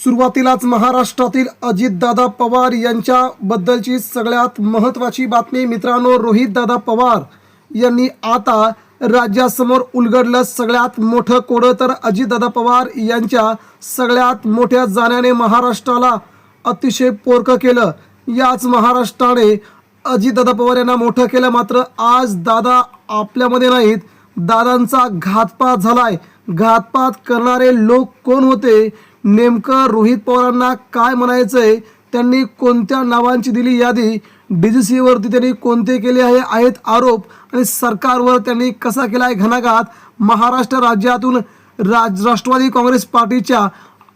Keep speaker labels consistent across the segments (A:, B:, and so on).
A: सुरुवातीलाच महाराष्ट्रातील अजितदादा पवार यांच्याबद्दलची सगळ्यात महत्त्वाची बातमी मित्रांनो रोहितदादा पवार यांनी आता राज्यासमोर उलगडलं सगळ्यात मोठं कोडं तर अजितदादा पवार यांच्या सगळ्यात मोठ्या जाण्याने महाराष्ट्राला अतिशय पोरकं केलं. याच महाराष्ट्राने अजितदादा पवार यांना मोठं केलं. मात्र आज दादा आपल्यामध्ये नाहीत. दादांचा घातपात झालाय. घातपात करणारे लोक कोण होते? नेमकं रोहित पवारांना काय म्हणायचं आहे त्यांनी कोणत्या नावांची दिली यादी? डी जी सीवरती त्यांनी कोणते केले आहे? आहेत आरोप. आणि सरकारवर त्यांनी कसा केला आहे घणाघात? महाराष्ट्र राज्यातून राज राष्ट्रवादी काँग्रेस पार्टीच्या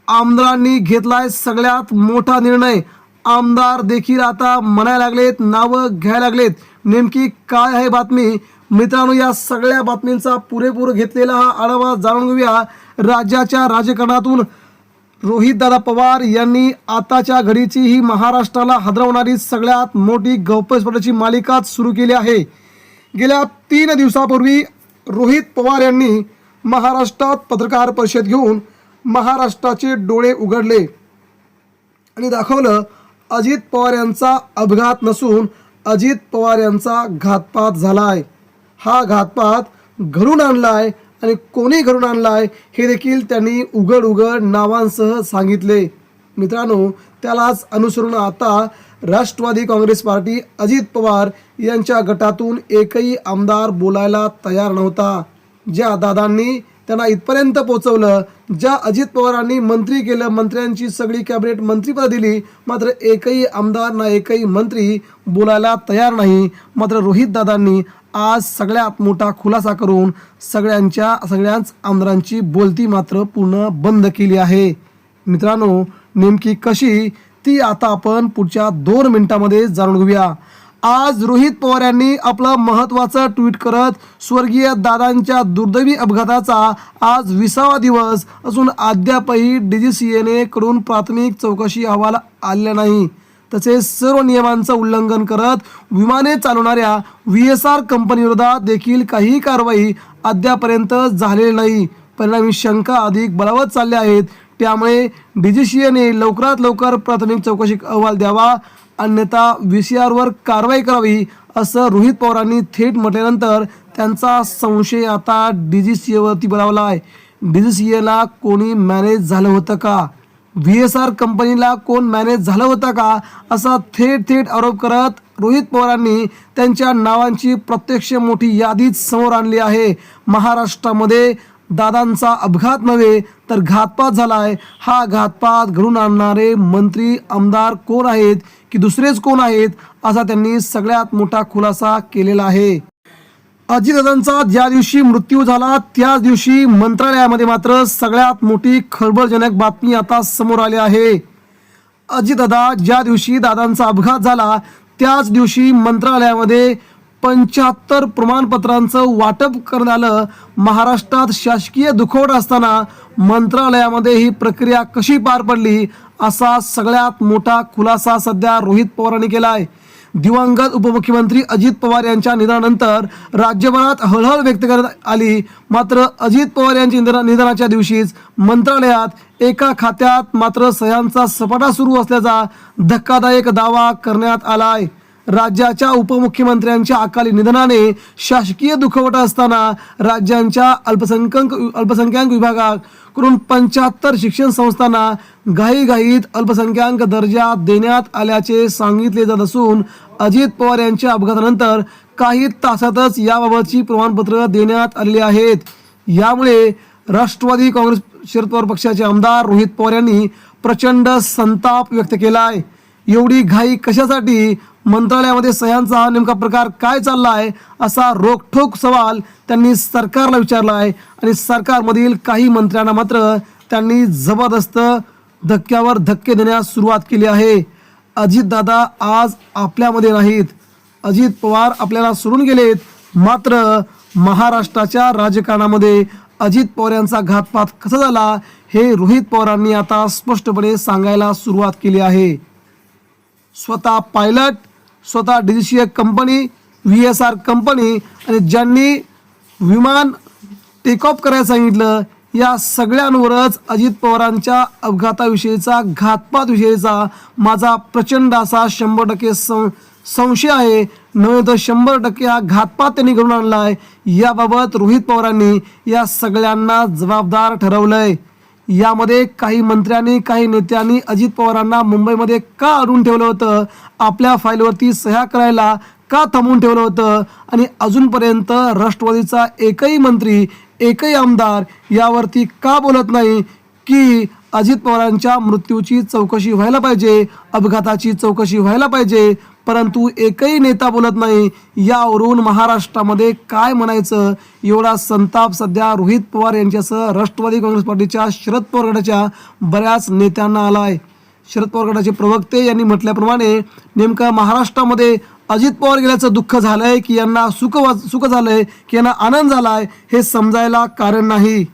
A: आमदारांनी घेतला आहे सगळ्यात मोठा निर्णय. आमदार देखील आता म्हणायला लागलेत नावं घ्यायला लागलेत. नेमकी काय आहे बातमी? मित्रांनो या सगळ्या बातमींचा पुरेपूर घेतलेला हा आढावा जाणून घेऊया. राज्याच्या राजकारणातून रोहितदादा पवार यांनी आताच्या घडीची ही महाराष्ट्राला हादरवणारी सगळ्यात मोठी गौप्यस्फोटाची मालिकाच सुरू केली आहे. गेल्या तीन दिवसापूर्वी रोहित पवार यांनी महाराष्ट्रात पत्रकार परिषद घेऊन महाराष्ट्राचे डोळे उघडले आणि दाखवलं अजित पवार यांचा अपघात नसून अजित पवार यांचा घातपात झाला आहे हा घातपात घडून आणलाय आणि कोणी घडून आणलाय हे देखील त्यांनी उघड उघड नावांसह सांगितले. मित्रांनो त्यालाच अनुसरून आता राष्ट्रवादी काँग्रेस पार्टी अजित पवार यांच्या गटातून एकही आमदार बोलायला तयार नव्हता. ज्या दादांनी त्यांना इथपर्यंत पोहोचवलं. ज्या अजित पवारांनी मंत्री केलं मंत्र्यांची सगळी कॅबिनेट मंत्रीपद दिली मात्र एकही आमदार ना एकही मंत्री बोलायला तयार नाही. मात्र रोहित दादांनी आज सगळ्यात मोठा खुलासा करून सगळ्यांच्या सगळ्याच आमदारांची बोलती मात्र पूर्ण बंद केली आहे. मित्रांनो नेमकी कशी? ती आता आपण पुढच्या दोन मिनिटामध्ये जाणून घेऊया. आज रोहित पवार यांनी आपलं महत्त्वाचं ट्विट करत स्वर्गीय दादांच्या दुर्दैवी अपघाताचा आज विसावा दिवस असून अद्यापही डी जी सी एन एकडून प्राथमिक चौकशी अहवाल आलेला नाही. तसेच सर्व नियमांचं उल्लंघन करत विमाने चालवणाऱ्या व्ही एस आर कंपनीविरोधात देखील काही कारवाई अद्यापर्यंत झालेली नाही. परिणामी शंका अधिक बळावत चालल्या आहेत. त्यामुळे डी जी सी एने लवकरात लवकर प्राथमिक चौकशी अहवाल द्यावा. अन्यथा व्ही सी आरवर कारवाई करावी असं रोहित पवारांनी थेट म्हटल्यानंतर त्यांचा संशय आता डी जी सी एवरती बळावला आहे. डी जी सी एला कोणी मॅनेज झालं होतं का? व्ही एस आर कंपनीला कोण मॅनेज झालं होतं का? असा थेट थेट आरोप करत रोहित पवारांनी त्यांच्या नावांची प्रत्यक्ष मोठी यादीच समोर आणली आहे. महाराष्ट्रामध्ये दादांचा अपघात नव्हे तर घातपात झालाय. हा घातपात घडून आणणारे मंत्री आमदार कोण आहेत की दुसरेच कोण आहेत असा त्यांनी सगळ्यात मोठा खुलासा केलेला आहे. अजितदादांचा ज्या दिवशी मृत्यू झाला त्याच दिवशी मंत्रालयामध्ये मात्र सगळ्यात मोठी खळबळजनक बातमी आता समोर आली आहे. अजितदादा ज्या दिवशी दादांचा अपघात झाला त्याच दिवशी मंत्रालयामध्ये पंच्याहत्तर प्रमाणपत्रांचं वाटप करण्यात आलं. महाराष्ट्रात शासकीय दुखवट असताना मंत्रालयामध्ये ही प्रक्रिया कशी पार पडली असा सगळ्यात मोठा खुलासा सध्या रोहित पवारांनी केला आहे दिवंगत उपमुख्यमंत्री अजित पवार यांच्या निधनानंतर राज्यभरात हळहळ व्यक्त करण्यात आली. मात्र अजित पवार यांच्या निधना निधनाच्या दिवशीच मंत्रालयात एका खात्यात मात्र सह्यांचा सपाटा सुरू असल्याचा धक्कादायक दावा करण्यात आला आहे राज्याच्या उपमुख्यमंत्र्यांच्या अकाली निधनाने शासकीय दुखवटा असताना राज्यांच्या अल्पसंख्याक अल्पसंख्याक विभागाकडून पंच्याहत्तर शिक्षण संस्थांना घाईघाईत अल्पसंख्याक दर्जा देण्यात आल्याचे सांगितले जात असून अजित पवार यांच्या अपघातानंतर काही तासातच याबाबतची प्रमाणपत्र देण्यात आलेली आहेत. यामुळे राष्ट्रवादी काँग्रेस शरद पवार पक्षाचे आमदार रोहित पवार यांनी प्रचंड संताप व्यक्त केला आहे एवढी घाई कशासाठी? मंत्रालयामध्ये सह्यांचा हा नेमका प्रकार काय चालला आहे असा रोखठोक सवाल त्यांनी सरकारला विचारला आहे. आणि सरकारमधील काही मंत्र्यांना मात्र त्यांनी जबरदस्त धक्क्यावर धक्के देण्यास सुरुवात केली आहे. अजितदादा आज आपल्यामध्ये नाहीत. अजित पवार आपल्याला सोडून गेलेत. मात्र महाराष्ट्राच्या राजकारणामध्ये अजित पवार यांचा घातपात कसा झाला हे रोहित पवारांनी आता स्पष्टपणे सांगायला सुरुवात केली आहे. स्वतः पायलट स्वतः D C company V S R company आणि ज्यांनी विमान टेक ऑफ करायला सांगितलं या सगळ्यांवरच अजित पवारांच्या अपघाताविषयीचा घातपातविषयीचा माझा प्रचंड असा शंभर टक्के सं संशय आहे. नव्हे तर शंभर टक्के हा घातपात त्यांनी घडून आणला आहे. याबाबत रोहित पवारांनी या सगळ्यांना जबाबदार ठरवलं आहे यामध्ये काही मंत्र्यांनी काही नेत्यांनी अजित पवारांना मुंबईमध्ये का अडून ठेवलं होतं? आपल्या फाईलवरती सह्या करायला का थांबवून ठेवलं होतं? आणि अजूनपर्यंत राष्ट्रवादीचा एकही मंत्री एकही आमदार यावरती का बोलत नाही की अजित पवारांच्या मृत्यूची चौकशी व्हायला पाहिजे अपघाताची चौकशी व्हायला पाहिजे? परंतु एकही नेता बोलत नाही. यावरून महाराष्ट्रामध्ये काय म्हणायचं? एवढा संताप सध्या रोहित पवार यांच्यासह राष्ट्रवादी काँग्रेस पार्टीच्या शरद पवार गटाच्या बऱ्याच नेत्यांना आलाय. शरद पवार गटाचे प्रवक्ते यांनी म्हटल्याप्रमाणे नेमकं महाराष्ट्रामध्ये अजित पवार गेल्याचं दुःख झालं आहे की यांना सुख वा सुख आहे की यांना आनंद झाला आहे हे समजायला कारण नाही.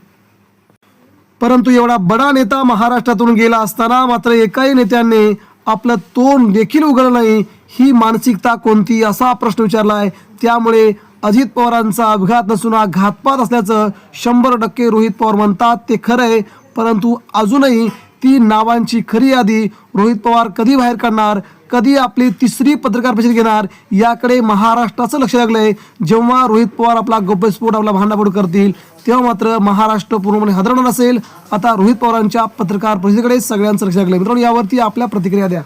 A: परंतु एवढा बडा नेता महाराष्ट्रातून गेला असताना मात्र एकाही नेत्याने आपलं तोंड देखील उघडलं नाही. ही मानसिकता कोणती असा प्रश्न विचारला आहे त्यामुळे अजित पवारांचा अपघात नसून हा घातपात असल्याचं शंभर टक्के रोहित पवार म्हणतात. ते खरं आहे परंतु अजूनही ती नावांची खरी यादी रोहित पवार कधी बाहेर काढणार कधी आपली तिसरी पत्रकार परिषद घेणार याकडे महाराष्ट्राचं लक्ष लागलं आहे जेव्हा रोहित पवार आपला गौप्यस्फोट आपला भांडाफोड करतील तेव्हा मात्र महाराष्ट्र पूर्णपणे हादरणार असेल. आता रोहित पवारांच्या पत्रकार परिषदेकडे सगळ्यांचं लक्ष लागलंय. मित्रांनो यावरती आपल्या प्रतिक्रिया द्या.